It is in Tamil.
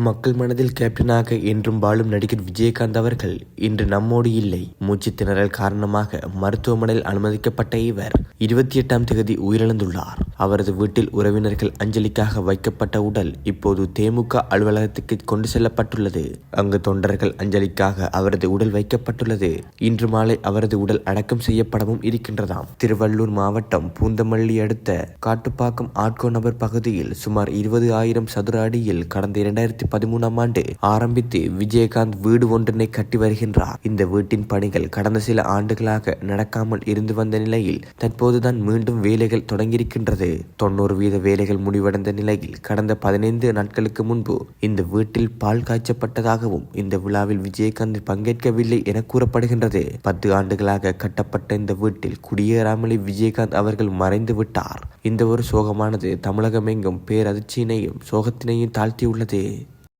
மக்கள் மனதில் கேப்டனாக என்றும் வாழும் நடிகர் விஜயகாந்த் அவர்கள் இன்று நம்மோடு இல்லை. மூச்சு திணறல் காரணமாக மருத்துவமனையில் அனுமதிக்கப்பட்ட இவர் இருபத்தி எட்டாம் தேதி உயிரிழந்துள்ளார். அவரது வீட்டில் உறவினர்கள் அஞ்சலிக்காக வைக்கப்பட்ட உடல் இப்போது தேமுக அலுவலகத்துக்கு கொண்டு செல்லப்பட்டுள்ளது. அங்கு தொண்டர்கள் அஞ்சலிக்காக அவரது உடல் வைக்கப்பட்டுள்ளது. இன்று மாலை அவரது உடல் அடக்கம் செய்யப்படவும் இருக்கின்றதாம். திருவள்ளூர் மாவட்டம் பூந்தமல்லி அடுத்த காட்டுப்பாக்கம் ஆட்கோ நபர் பகுதியில் சுமார் இருபது ஆயிரம் சதுர அடியில் கடந்த இரண்டாயிரத்தி பதிமூணாம் ஆண்டு ஆரம்பித்து விஜயகாந்த் வீடு ஒன்றினை கட்டி வருகின்றார். இந்த வீட்டின் பணிகள் கடந்த சில ஆண்டுகளாக நடக்காமல் இருந்து வந்த நிலையில் தற்போதுதான் மீண்டும் வேலைகள் தொடங்கியிருக்கின்றது. தொண்ணூறு வீத வேலைகள் முடிவடைந்த நிலையில் கடந்த பதினைந்து நாட்களுக்கு முன்பு இந்த வீட்டில் பால் காய்ச்சப்பட்டதாகவும் இந்த விழாவில் விஜயகாந்த் பங்கேற்கவில்லை என கூறப்படுகின்றது. பத்து ஆண்டுகளாக கட்டப்பட்ட இந்த வீட்டில் குடியேறாமலே விஜயகாந்த் அவர்கள் மறைந்து விட்டார். இந்த ஒரு சோகமானது தமிழகமெங்கும் பேரதிர்ச்சியினையும் சோகத்தினையும் தாழ்த்தியுள்ளது.